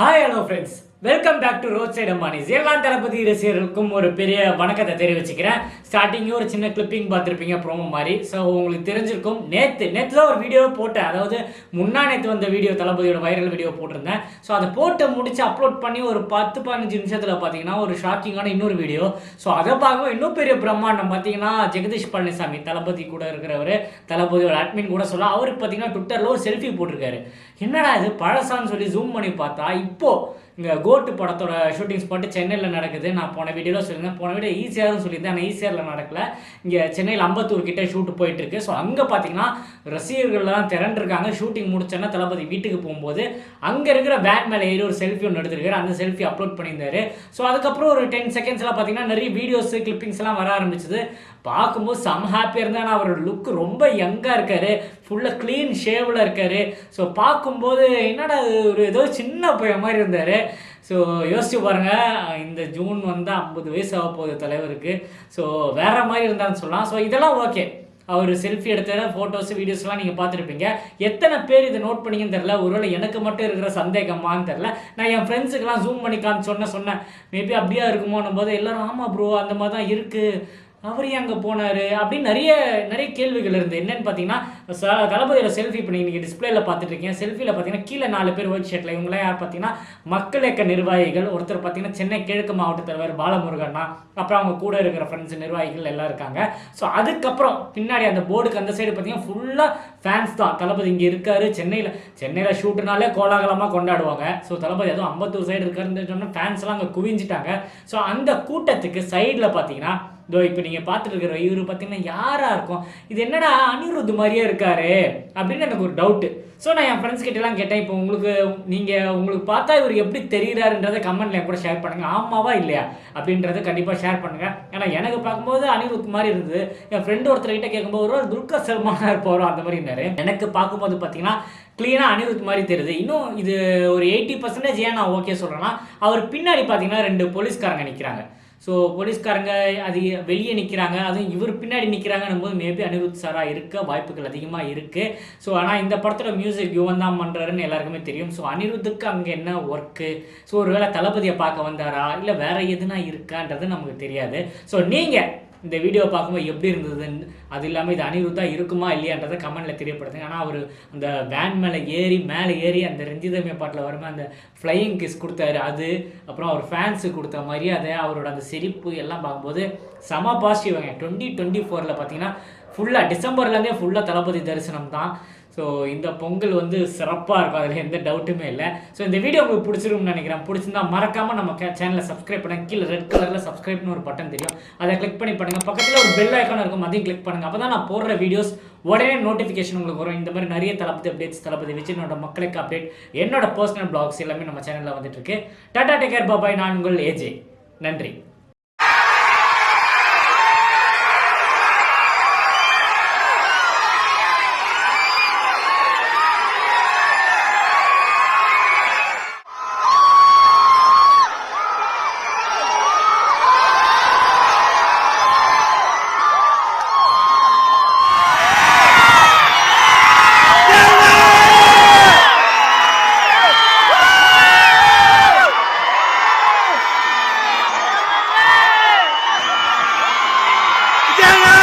Hi, hello friends. Welcome back to road side Ammani's எல்லா தளபதி ரசிகர்களுக்கும் ஒரு பெரிய வணக்கத்தை தெரிவிச்சுக்கிறேன். ஸ்டார்டிங்கே ஒரு சின்ன கிளிப்பிங் பார்த்துருப்பீங்க ப்ரோமோ மாதிரி. ஸோ உங்களுக்கு தெரிஞ்சிருக்கும். நேற்று நேற்று தான் ஒரு வீடியோ போட்டேன். அதாவது முன்னா நேற்று வந்த வீடியோ தளபதியோட வைரல் வீடியோ போட்டிருந்தேன். ஸோ அதை போட்டு முடிச்சு அப்லோட் பண்ணி ஒரு பத்து பதினஞ்சு நிமிஷத்தில் பார்த்தீங்கன்னா ஒரு ஷாக்கிங்கான இன்னொரு வீடியோ ஸோ அதை பார்க்கவும் இன்னும் பெரிய பிரம்மாண்டம். பார்த்தீங்கன்னா ஜெகதீஷ் பழனிசாமி தளபதி கூட இருக்கிறவர் தளபதியோட அட்மின் கூட சொல்ல அவருக்கு பார்த்தீங்கன்னா ட்விட்டரில் ஒரு செல்ஃபி போட்டிருக்காரு. என்னடா இது பழசான்னு சொல்லி ஜூம் பண்ணி பார்த்தா இப்போது இங்கே கோட்டு படத்தோட ஷூட்டிங் ஸ்பாட்டு சென்னையில் நடக்குது. நான் போன வீடியோவில் சொல்லியிருந்தேன். போன வீடியோ ஈஸியாகவும் சொல்லியிருந்தேன். ஆனால் ஈஸியாரில் நடக்கல. இங்கே சென்னையில் அம்பத்தூர் கிட்டே ஷூட்டு போயிட்டுருக்கு ஸோ அங்கே பார்த்தீங்கன்னா ரசிகர்கள்லாம் திரண்டிருக்காங்க. ஷூட்டிங் முடிச்சோன்னா தளபதி வீட்டுக்கு போகும்போது அங்கே இருக்கிற வேன் மேலே ஏறி ஒரு செல்ஃபி ஒன்று எடுத்திருக்காரு. அந்த செல்ஃபி அப்லோட் பண்ணியிருந்தாரு. ஸோ அதுக்கப்புறம் ஒரு டென் செகண்ட்ஸ்லாம் பார்த்தீங்கன்னா நிறைய வீடியோஸ் கிளிப்பிங்ஸ்லாம் வர ஆரம்பிச்சது. பார்க்கும்போது செம்ம ஹாப்பியாக இருந்தால் ஆனால் அவரோட லுக் ரொம்ப யங்காக இருக்காரு. ஃபுல்லாக க்ளீன் ஷேவில் இருக்காரு. ஸோ பார்க்கும்போது என்னடா ஒரு ஏதோ சின்ன பையன் மாதிரி இருந்தார். ஸோ யோசிச்சு பாருங்கள் இந்த ஜூன் வந்து ஐம்பது வயசு ஆக போகுது தலைவருக்கு. ஸோ வேற மாதிரி இருந்தான்னு சொல்லலாம். ஸோ இதெல்லாம் ஓகே அவர் செல்ஃபி எடுத்த ஃபோட்டோஸ் வீடியோஸ்லாம் நீங்கள் பார்த்துருப்பீங்க. எத்தனை பேர் இதை நோட் பண்ணிங்கன்னு தெரில ஒருவேளை எனக்கு மட்டும் இருக்கிற சந்தேகமான்னு தெரில நான் என் ஃப்ரெண்ட்ஸுக்கெல்லாம் ஜூம் பண்ணி சொன்ன சொன்னேன் மேபி அப்படியா இருக்குமோன்னும் போது எல்லோரும் ஆமாம் ப்ரோ அந்த மாதிரி தான் இருக்குது அவர் ஏன் அங்கே போனார்? அப்படின்னு நிறைய நிறைய கேள்விகள் இருந்து. என்னென்னு பார்த்தீங்கன்னா ச தளபதியோட செல்ஃபி இப்போ நீங்கள் டிஸ்பிளேல பார்த்துட்டு இருக்கீங்க. செல்ஃபியில் பார்த்தீங்கன்னா கீழே நாலு பேர் ஒயிட் ஷர்ட்டில் இவங்களாம் யார் பார்த்தீங்கன்னா மக்கள் இயக்க நிர்வாகிகள். ஒருத்தர் பார்த்தீங்கன்னா சென்னை கிழக்கு மாவட்ட தலைவர் பாலமுருகண்ணா அப்புறம் அவங்க கூட இருக்கிற ஃப்ரெண்ட்ஸ் நிர்வாகிகள் எல்லாம் இருக்காங்க. ஸோ அதுக்கப்புறம் பின்னாடி அந்த போர்டுக்கு அந்த சைடு பார்த்தீங்கன்னா ஃபுல்லாக ஃபேன்ஸ் தான். தளபதி இங்கே இருக்காரு. சென்னையில் சென்னையில் ஷூட்டுனாலே கோலாகலமாக கொண்டாடுவாங்க. ஸோ தளபதி அதுவும் ஐம்பத்தூர் சைடு இருக்காருன்னு சொன்னால் ஃபேன்ஸ்லாம் அங்கே குவிஞ்சிட்டாங்க. ஸோ அந்த கூட்டத்துக்கு சைடில் பார்த்தீங்கன்னா இதோ இப்போ நீங்கள் பார்த்துட்டு இருக்கிற இவர் பார்த்தீங்கன்னா யாராக இருக்கும்? இது என்னடா அனிருத் மாதிரியே இருக்காரு? அப்படின்னு எனக்கு ஒரு டவுட்டு ஸோ நான் என் ஃப்ரெண்ட்ஸ் கிட்டலாம் கேட்டேன். இப்போ உங்களுக்கு நீங்கள் உங்களுக்கு பார்த்தா இவர் எப்படி தெரியுறாருன்றதை கமெண்ட்ல என் கூட ஷேர் பண்ணுங்கள் ஆமாவா இல்லையா? அப்படின்றத கண்டிப்பாக ஷேர் பண்ணுங்கள் ஏன்னா எனக்கு பார்க்கும்போது அனிருத் மாதிரி இருந்தது. என் ஃப்ரெண்டு ஒருத்தர்கிட்ட கேட்கும்போது ஒரு துல்கர் சல்மானாக இருப்பாரோ? அந்த மாதிரி இருந்தார். எனக்கு பார்க்கும்போது பார்த்தீங்கன்னா க்ளீனாக அனிருத் மாதிரி தெரியுது. இன்னும் இது ஒரு எயிட்டி பர்சன்டேஜ் ஏன் நான் ஓகே சொல்கிறேன்னா அவர் பின்னாடி பார்த்தீங்கன்னா ரெண்டு போலீஸ்காரங்க நிற்கிறாங்க ஸோ போலீஸ்காரங்க அது வெளியே நிற்கிறாங்க அதுவும் இவர் பின்னாடி நிற்கிறாங்கன்னும் போது மேபி அனிருத் சாராக இருக்க வாய்ப்புகள் அதிகமாக இருக்குது ஸோ ஆனால் இந்த படத்தோட மியூசிக் யுவன் தான் பண்ணுறாருன்னு எல்லாருக்குமே தெரியும். ஸோ அனிருத்துக்கு அங்கே என்ன ஒர்க்கு ஸோ ஒருவேளை தளபதியை பார்க்க வந்தாரா? இல்லை வேற எதுனா இருக்கான்றது நமக்கு தெரியாது. ஸோ நீங்கள் இந்த வீடியோ பார்க்கும்போது எப்படி இருந்ததுன்னு அது இல்லாமல் இது அனிருத்தா இருக்குமா இல்லையான்றதை கமெண்ட்டில் தெரியப்படுத்துங்க. ஆனால் அவர் அந்த வேன் மேலே ஏறி மேலே ஏறி அந்த ரஞ்சிதமே பாட்டில் வருமே அந்த ஃப்ளையிங் கிஸ் கொடுத்தாரு. அது அப்புறம் அவர் ஃபேன்ஸுக்கு கொடுத்த மரியாதை அவரோட அந்த சிரிப்பு எல்லாம் பார்க்கும்போது செம பாசிட்டிவ்ங்க டுவெண்ட்டி டுவெண்ட்டி ஃபோரில் பார்த்தீங்கன்னா ஃபுல்லாக டிசம்பர்லேருந்தே ஃபுல்லாக தளபதி தரிசனம் தான். ஸோ இந்த பொங்கல் வந்து சிறப்பாக இருக்கும். அதில் எந்த டவுட்டுமே இல்லை. ஸோ இந்த வீடியோ உங்களுக்கு பிடிச்சிருக்கும்னு நினைக்கிறேன். பிடிச்சிருந்தா மறக்காமல் நம்ம சேனலை சப்ஸ்கிரைப் பண்ணுங்க கீழே ரெட் கலரில் சப்ஸ்கிரைப்னு ஒரு பட்டன் தெரியும். அதை கிளிக் பண்ணி பண்ணுங்கள் பக்கத்தில் ஒரு பெல் ஐக்கான் இருக்கும். அதையும் கிளிக் பண்ணுங்கள் அப்போ தான் நான் போடுற வீடியோஸ் உடனே நோட்டிஃபிகேஷன் உங்களுக்கு வரும். இந்த மாதிரி நிறைய தளபதி அப்டேட்ஸ் தளபதி வச்சு என்னோட மக்களுக்கு அப்டேட் என்னோட பர்சனல் பிளாக்ஸ் எல்லாமே நம்ம சேனலில் வந்துட்டு இருக்கு. டாடா டேக் கேர் பாபாய் நான் உங்கள் ஏஜே நன்றி. Gang